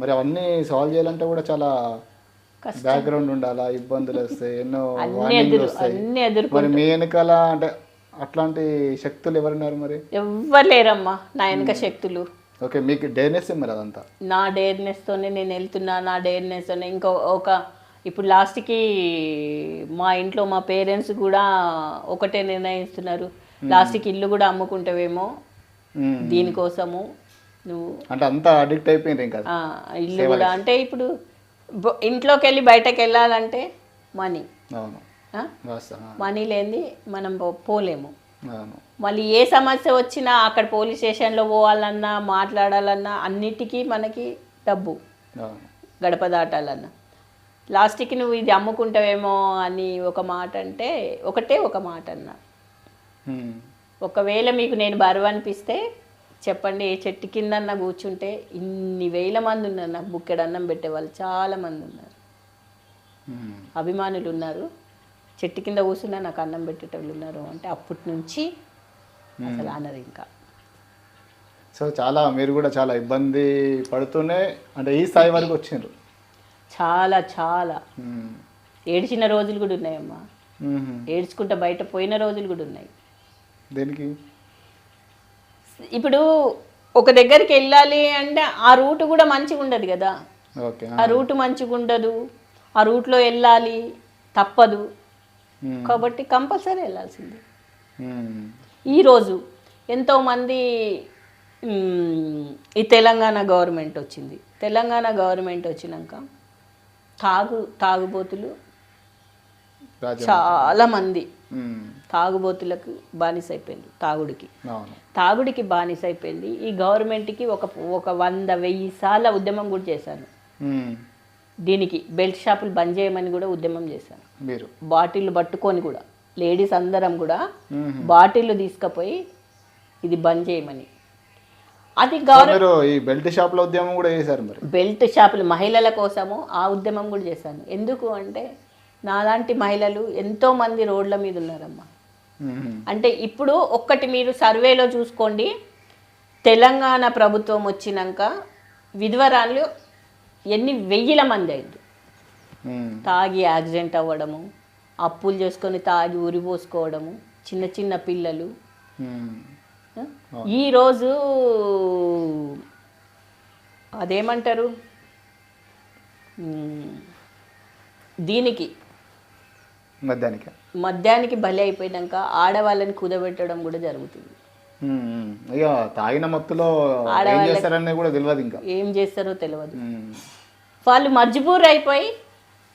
మరి అవన్నీ సాల్వ్ చేయాలంటే కూడా చాలా. బ్యాక్గ్రౌండ్ ఉండాలా ఇబ్బందులు వస్తాయి ఎన్నో వార్నింగ్లు వస్తాయి. మరి మీ వెనకాల అంటే అట్లాంటి శక్తులు ఎవరున్నారు మరి? ఎవ్వరు లేరమ్మా నా వెనక శక్తులు. ఓకే మీకు డేనెస్ మరి అదంతా? నా డేర్నెస్తోనే నేను వెళ్తున్నా నా డేర్నెస్తోనే ఇంకో ఒక ఇప్పుడు లాస్ట్కి మా ఇంట్లో మా పేరెంట్స్ కూడా ఒకటే నిర్ణయిస్తున్నారు. లాస్ట్కి ఇల్లు కూడా అమ్ముకుంటావేమో మ్మ్. దీనికోసము. నువ్వు అంటే అంతా అడిక్ట్ అయిపోయింది ఇంకా. ఇల్లు కూడా అంటే ఇప్పుడు ఇంట్లోకి వెళ్ళి బయటకు వెళ్ళాలంటే మనీ మనీ లేనిది మనం పోలేము. మళ్ళీ ఏ సమస్య వచ్చినా అక్కడ పోలీస్ స్టేషన్లో పోవాలన్నా మాట్లాడాలన్నా అన్నిటికీ మనకి డబ్బు గడప దాటాలన్నా. లాస్ట్కి నువ్వు ఇది అమ్ముకుంటావేమో అని ఒక మాట అంటే ఒకటే ఒక మాట అన్నా. ఒకవేళ మీకు నేను బరువు అనిపిస్తే చెప్పండి ఏ చెట్టు కిందన్నా కూర్చుంటే ఇన్ని వేల మంది ఉన్నారు. నాకు బుక్కెడు అన్నం పెట్టేవాళ్ళు చాలా మంది ఉన్నారు. మ్మ్. అభిమానులు ఉన్నారు. చెట్టు కింద కూర్చున్నా నాకు అన్నం పెట్టేటోళ్ళు ఉన్నారు అంటే అప్పటి నుంచి అసలు అనరు ఇంకా. సో చాలా మీరు కూడా చాలా ఇబ్బంది పడుతూనే అంటే ఈ స్థాయి వరకు వచ్చిండ్రు. చాలా చాలా. మ్మ్. ఏడ్చిన రోజులు కూడా ఉన్నాయమ్మా. మ్మ్. ఏడ్చుకుంటా బయట పోయిన రోజులు కూడా ఉన్నాయి. దేనికి? ఇప్పుడు ఒక దగ్గరికి వెళ్ళాలి అంటే ఆ రూట్ కూడా మంచిగా ఉండదు కదా. ఆ రూట్ మంచిగా ఉండదు. ఆ రూట్లో వెళ్ళాలి తప్పదు. కాబట్టి కంపల్సరీ వెళ్ళాల్సిందే. ఈరోజు ఎంతోమంది ఈ తెలంగాణ గవర్నమెంట్ వచ్చింది. తెలంగాణ గవర్నమెంట్ వచ్చినాక తాగు తాగుబోతులు చాలా మంది. తాగుబోతులకు బానిస అయిపోయింది తాగుడికి తాగుడికి బానిస అయిపోయింది ఈ గవర్నమెంట్కి ఒక ఒక వంద వెయ్యి సార్ల ఉద్యమం కూడా చేశాను. దీనికి బెల్ట్ షాపులు బంద్ చేయమని కూడా ఉద్యమం చేశాను. మీరు? బాటిళ్ళు పట్టుకొని కూడా లేడీస్ అందరం కూడా. బాటిళ్ళు తీసుకుపోయి ఇది బంద్ చేయమని. అది గవర్నమెంట్ ఈ బెల్ట్ షాప్ల ఉద్యమం కూడా చేశారు మరి? బెల్ట్ షాపులు మహిళల కోసము ఆ ఉద్యమం కూడా చేశాను. ఎందుకు అంటే నాలాంటి మహిళలు ఎంతోమంది రోడ్ల మీద ఉన్నారమ్మా మ్మ్. అంటే ఇప్పుడు ఒక్కటి మీరు సర్వేలో చూసుకోండి తెలంగాణ ప్రభుత్వం వచ్చినాక విధ్వరాలు ఎన్ని వెయ్యిల మంది అయింది. తాగి యాక్సిడెంట్ అవ్వడము అప్పులు చేసుకొని తాగి ఉరిపోసుకోవడము చిన్న చిన్న పిల్లలు? ఈరోజు అదేమంటారు దీనికి మధ్యానికి మద్యానికి బలి అయిపోయినాక ఆడవాళ్ళని కుదబెట్టడం కూడా జరుగుతుంది. ఇక తాగిన మత్తులో ఏం చేస్తారనేది కూడా తెలియదు ఇంకా ఏం చేస్తారో తెలియదు. వాళ్ళు మజ్బూర్ అయిపోయి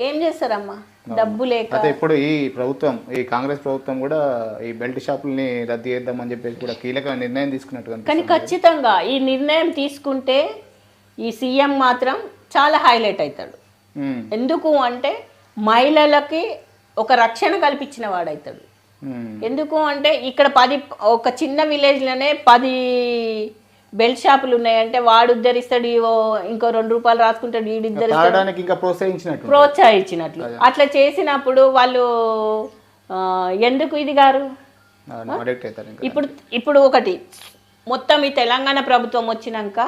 ఏం చేస్తారమ్మా డబ్బు లేక అయితే ఇప్పుడు ఈ ప్రభుత్వం ఈ కాంగ్రెస్ ప్రభుత్వం కూడా ఈ బెల్ట్ షాపుల్ని రద్దు చేద్దామని చెప్పేసి కూడా కీలక నిర్ణయం తీసుకున్నట్టు కానీ. ఖచ్చితంగా ఈ నిర్ణయం తీసుకుంటే ఈ సీఎం మాత్రం చాలా హైలైట్ అవుతాడు. ఎందుకు అంటే మహిళలకి ఒక రక్షణ కల్పించిన వాడవుతాడు మ్మ్. ఎందుకు అంటే ఇక్కడ పది ఒక చిన్న విలేజ్లోనే పది బెల్ట్ షాపులు ఉన్నాయంటే వాడు ఉద్ధరిస్తాడు ఇంకో రెండు రూపాయలు రాసుకుంటాడు వీడు ఇంకా ప్రోత్సహించినట్టు ప్రోత్సహించినట్లు. అట్లా చేసినప్పుడు వాళ్ళు ఎందుకు ఇది గారు? ఇప్పుడు ఇప్పుడు ఒకటి మొత్తం ఈ తెలంగాణ ప్రభుత్వం వచ్చినాక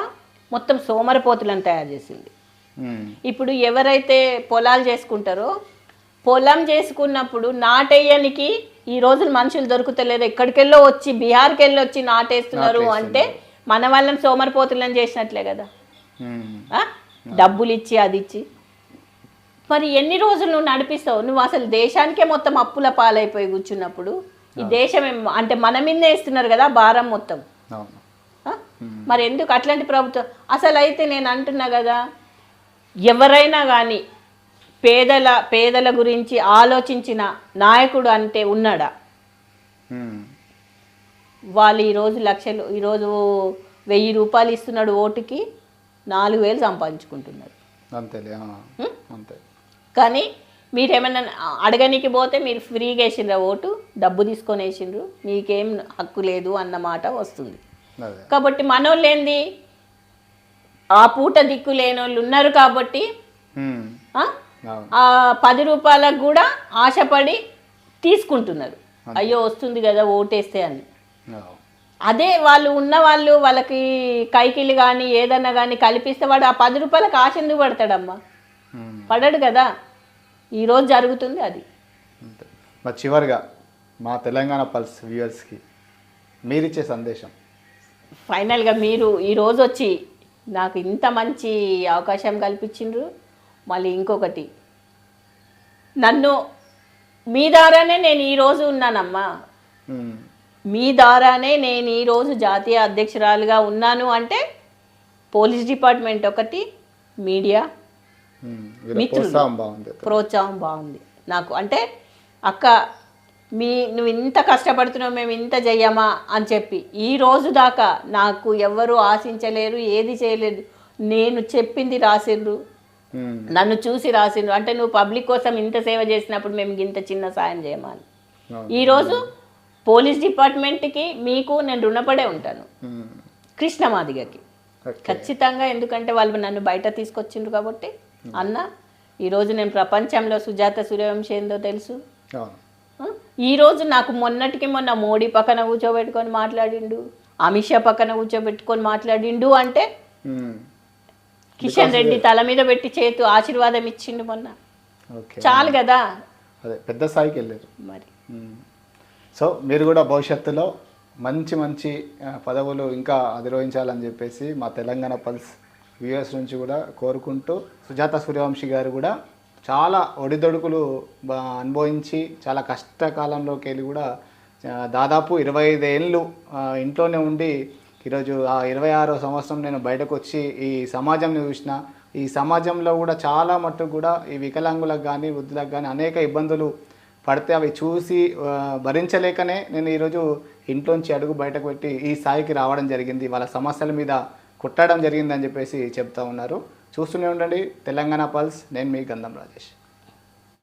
మొత్తం సోమరపోతులను తయారు చేసింది. మ్మ్. ఇప్పుడు ఎవరైతే పొలాలు చేసుకుంటారో పొలం చేసుకున్నప్పుడు నాటేయనికి ఈ రోజులు మనుషులు దొరుకుతలేదు ఎక్కడికెళ్ళో వచ్చి బీహార్కి వెళ్ళి వచ్చి నాటేస్తున్నారు అంటే మన వాళ్ళని సోమరిపోతులను చేసినట్లే కదా? డబ్బులు ఇచ్చి అది ఇచ్చి మరి ఎన్ని రోజులు నువ్వు నడిపిస్తావు? నువ్వు అసలు దేశానికే మొత్తం అప్పుల పాలైపోయి కూర్చున్నప్పుడు ఈ దేశం అంటే మన మీదే ఇస్తున్నారు కదా భారం మొత్తం? మరి ఎందుకు అట్లాంటి ప్రభుత్వం? అసలు అయితే నేను అంటున్నా కదా ఎవరైనా కానీ పేదల పేదల గురించి ఆలోచించిన నాయకుడు అంటే ఉన్నాడా. వాళ్ళు ఈరోజు లక్షలు ఈరోజు వెయ్యి రూపాయలు ఇస్తున్నాడు ఓటుకి నాలుగు వేలు అంతేలే ఆ. అంతే. కానీ మీరేమన్నా అడగనికి పోతే మీరు ఫ్రీగా వేసిండ్రా ఓటు? డబ్బు తీసుకొని వేసిండ్రు? మీకేం హక్కు లేదు అన్న మాట వస్తుంది. కాబట్టి మనోళ్ళు ఏంది ఆ పూట దిక్కు లేని వాళ్ళు ఉన్నారు కాబట్టి. ఆ? పది రూపాయలకు కూడా ఆశపడి తీసుకుంటున్నారు. అయ్యో వస్తుంది కదా ఓటేస్తే అని. అదే వాళ్ళు ఉన్న వాళ్ళు వాళ్ళకి కైకిలు కానీ ఏదన్నా కానీ కల్పిస్తే వాడు ఆ పది రూపాయలకు ఆశ ఎందుకు పడతాడమ్మా? పడడు కదా. ఈరోజు జరుగుతుంది అది. మరి చివరిగా మా తెలంగాణ పల్స్ వ్యూవర్స్కి మీరిచ్చే సందేశం. ఫైనల్గా మీరు ఈరోజు వచ్చి నాకు ఇంత మంచి అవకాశం కల్పించిండ్రు. మళ్ళీ ఇంకొకటి. నన్ను మీ ద్వారానే నేను ఈరోజు ఉన్నానమ్మా. మీ ద్వారానే నేను ఈరోజు జాతీయ అధ్యక్షురాలుగా ఉన్నాను అంటే పోలీస్ డిపార్ట్మెంట్ ఒకటి మీడియా. మిత్రులు. ప్రోత్సాహం బాగుంది. ప్రోత్సాహం బాగుంది నాకు. అంటే అక్క మీ నువ్వు ఇంత కష్టపడుతున్నావు మేము ఇంత చెయ్యమా అని చెప్పి ఈ రోజు దాకా నాకు ఎవ్వరూ ఆశించలేరు ఏది చేయలేదు. నేను చెప్పింది రాసిండ్రు. ఉమ్, నన్ను చూసి రాసిండ్రు. అంటే నువ్వు పబ్లిక్ కోసం ఇంత సేవ చేసినప్పుడు మేము ఇంత చిన్న సాయం చేయమని. ఈరోజు పోలీస్ డిపార్ట్మెంట్కి మీకు నేను రుణపడే ఉంటాను. ఉమ్, కృష్ణమాదిగకి. ఖచ్చితంగా ఎందుకంటే వాళ్ళు నన్ను బయట తీసుకొచ్చిండ్రు కాబట్టి అన్న ఈరోజు నేను ప్రపంచంలో సుజాత సూర్యవంశీ ఏందో తెలుసు? ఈరోజు నాకు మొన్నటికి మొన్న మోడీ పక్కన కూర్చోబెట్టుకొని మాట్లాడిండు అమిత్ షా పక్కన కూర్చోబెట్టుకొని మాట్లాడిండు అంటే ఉమ్, కిషన్ రెడ్డి తల మీద పెట్టి చేతు ఆశీర్వాదం ఇచ్చిండు మొన్న. ఓకే చాలు కదా. అదే పెద్ద స్థాయికి వెళ్ళారు. మరి. సో మీరు కూడా భవిష్యత్తులో మంచి మంచి పదవులు ఇంకా అధిరోహించాలని చెప్పేసి మా తెలంగాణ పల్స్ వ్యూఎస్ నుంచి కూడా కోరుకుంటూ సుజాత సూర్యవంశీ గారు కూడా చాలా ఒడిదొడుకులు అనుభవించి చాలా కష్టకాలంలోకి వెళ్ళి కూడా దాదాపు ఇరవై ఐదు ఏళ్ళు ఆ, ఇంట్లోనే ఉండి ఈరోజు ఆ ఇరవై ఆరో సంవత్సరం నేను బయటకు వచ్చి ఈ సమాజంని చూసిన ఈ సమాజంలో కూడా చాలా మట్టుకు కూడా ఈ వికలాంగులకు కానీ వృద్ధులకు కానీ అనేక ఇబ్బందులు పడితే అవి చూసి భరించలేకనే నేను ఈరోజు ఇంట్లోంచి అడుగు బయటకు పెట్టి ఈ స్థాయికి రావడం జరిగింది. వాళ్ళ సమస్యల మీద కుట్టడం జరిగిందని చెప్పేసి చెప్తా ఉన్నారు. చూస్తూనే ఉండండి. తెలంగాణ పల్స్. నేను మీ గంధం రాజేష్.